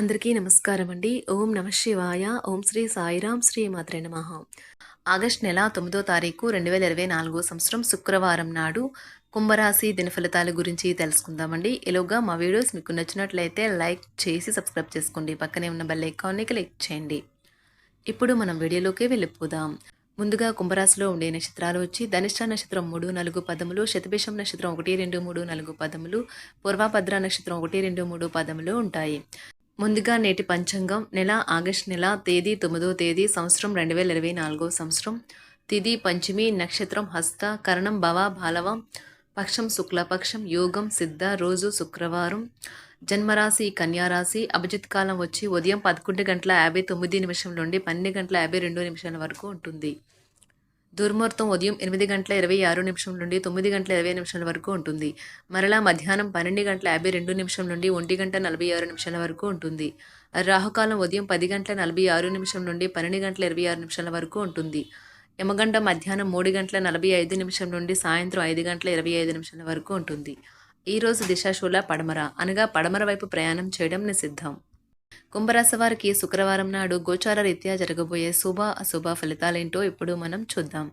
అందరికీ నమస్కారం అండి. ఓం నమ శివాయ. ఓం శ్రీ సాయిరాం శ్రీ మాత్రే నమ. ఆగస్ట్ నెల తొమ్మిదో తారీఖు రెండు వేల ఇరవై నాలుగో సంవత్సరం శుక్రవారం నాడు కుంభరాశి దినఫలితాల గురించి తెలుసుకుందామండి. ఈలోగా మా వీడియోస్ మీకు నచ్చినట్లయితే లైక్ చేసి సబ్స్క్రైబ్ చేసుకోండి. పక్కనే ఉన్న బెల్ ఐకాన్ని క్లిక్ చేయండి. ఇప్పుడు మనం వీడియోలోకి వెళ్ళిపోదాం. ముందుగా కుంభరాశిలో ఉండే నక్షత్రాలు వచ్చి ధనిష్ట నక్షత్రం మూడు నాలుగు పదములు శతభిషం నక్షత్రం ఒకటి రెండు మూడు నాలుగు పదములు పూర్వాభద్ర నక్షత్రం ఒకటి రెండు మూడు పదములు ఉంటాయి. ముందుగా నేటి పంచాంగం నెల ఆగస్ట్ నెల తేదీ తొమ్మిదో తేదీ సంవత్సరం రెండు వేల ఇరవై నాలుగో సంవత్సరం. తిది పంచమి నక్షత్రం హస్త కరణం భవ బాలవం పక్షం శుక్లపక్షం యోగం సిద్ధ రోజు శుక్రవారం. జన్మరాశి కన్యారాశి అభిజిత్ కాలం వచ్చి ఉదయం పదకొండు గంటల యాభై తొమ్మిది నిమిషం నుండి పన్నెండు గంటల యాభై రెండు నిమిషాల వరకు ఉంటుంది. దుర్ముహూర్తం ఉదయం ఎనిమిది గంటల ఇరవై ఆరు నిమిషం నుండి తొమ్మిది గంటల ఇరవై నిమిషాల వరకు ఉంటుంది. మరలా మధ్యాహ్నం పన్నెండు గంటల యాభై రెండు నిమిషం నుండి ఒంటి గంట నలభై ఆరు నిమిషాల వరకు ఉంటుంది. రాహుకాలం ఉదయం పది గంటల నలభై ఆరు నిమిషం నుండి పన్నెండు గంటల ఇరవై ఆరు నిమిషాల వరకు ఉంటుంది. యమగంట మధ్యాహ్నం మూడు గంటల నలభై ఐదు నిమిషం నుండి సాయంత్రం ఐదు గంటల ఇరవై ఐదు నిమిషాల వరకు ఉంటుంది. ఈరోజు దిశాశూల పడమర అనగా పడమర వైపు ప్రయాణం చేయడం నిషిద్ధం. కుంభరాశి వారికి శుక్రవారం నాడు గోచార రీత్యా జరగబోయే శుభ అశుభ ఫలితాలేంటో ఇప్పుడు మనం చూద్దాం.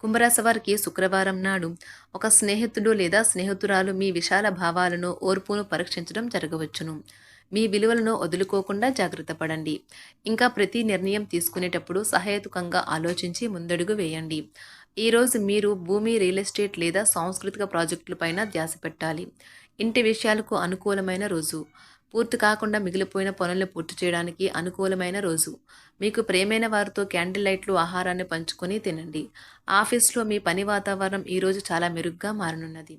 కుంభరాశి వారికి శుక్రవారం నాడు ఒక స్నేహితుడు లేదా స్నేహితురాలు మీ విశాల భావాలను ఓర్పును పరీక్షించడం జరగవచ్చును. మీ విలువలను వదులుకోకుండా జాగ్రత్త పడండి. ఇంకా ప్రతి నిర్ణయం తీసుకునేటప్పుడు సహేతుకంగా ఆలోచించి ముందడుగు వేయండి. ఈరోజు మీరు భూమి రియల్ ఎస్టేట్ లేదా సాంస్కృతిక ప్రాజెక్టులపైన ధ్యాస పెట్టాలి. ఇంటి విషయాలకు అనుకూలమైన రోజు. పూర్తి కాకుండా మిగిలిపోయిన పనులను పూర్తి చేయడానికి అనుకూలమైన రోజు. మీకు ప్రేమైన వారితో క్యాండిల్ లైట్లు ఆహారాన్ని పంచుకొని తినండి. ఆఫీస్లో మీ పని వాతావరణం ఈరోజు చాలా మెరుగ్గా మారనున్నది.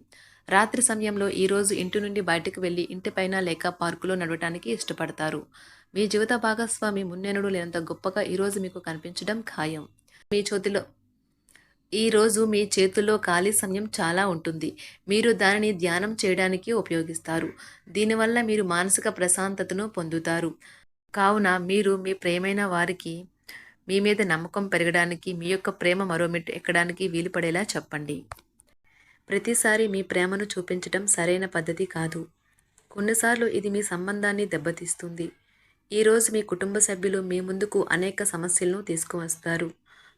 రాత్రి సమయంలో ఈరోజు ఇంటి నుండి బయటకు వెళ్ళి ఇంటిపైన లేక పార్కులో నడవటానికి ఇష్టపడతారు. మీ జీవిత భాగస్వామి మున్నెనుడు లేనంత గొప్పగా ఈరోజు మీకు కనిపించడం ఖాయం. మీ చేతిలో ఈరోజు మీ చేతుల్లో ఖాళీ సమయం చాలా ఉంటుంది. మీరు దానిని ధ్యానం చేయడానికి ఉపయోగిస్తారు. దీనివల్ల మీరు మానసిక ప్రశాంతతను పొందుతారు. కావున మీరు మీ ప్రేమైన వారికి మీ మీద నమ్మకం పెరగడానికి మీ యొక్క ప్రేమ మరో మెట్టు ఎక్కడానికి వీలు పడేలా చెప్పండి. ప్రతిసారి మీ ప్రేమను చూపించడం సరైన పద్ధతి కాదు. కొన్నిసార్లు ఇది మీ సంబంధాన్ని దెబ్బతీస్తుంది. ఈరోజు మీ కుటుంబ సభ్యులు మీ ముందుకు అనేక సమస్యలను తీసుకువస్తారు.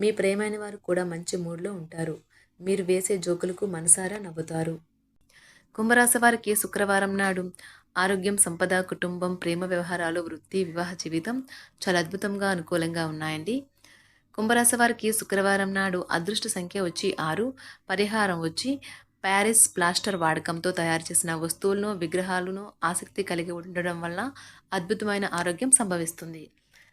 మీ ప్రేమైన వారు కూడా మంచి మూడ్లో ఉంటారు. మీరు వేసే జోకులకు మనసారా నవ్వుతారు. కుంభరాశి వారికి శుక్రవారం నాడు ఆరోగ్యం సంపద కుటుంబం ప్రేమ వ్యవహారాలు వృత్తి వివాహ జీవితం చాలా అద్భుతంగా అనుకూలంగా ఉన్నాయండి. కుంభరాశి వారికి శుక్రవారం నాడు అదృష్ట సంఖ్య వచ్చి ఆరు పరిహారం వచ్చి ప్యారిస్ ప్లాస్టర్ వాడకంతో తయారు చేసిన వస్తువులను విగ్రహాలను ఆసక్తి కలిగి ఉండడం వల్ల అద్భుతమైన ఆరోగ్యం సంభవిస్తుంది.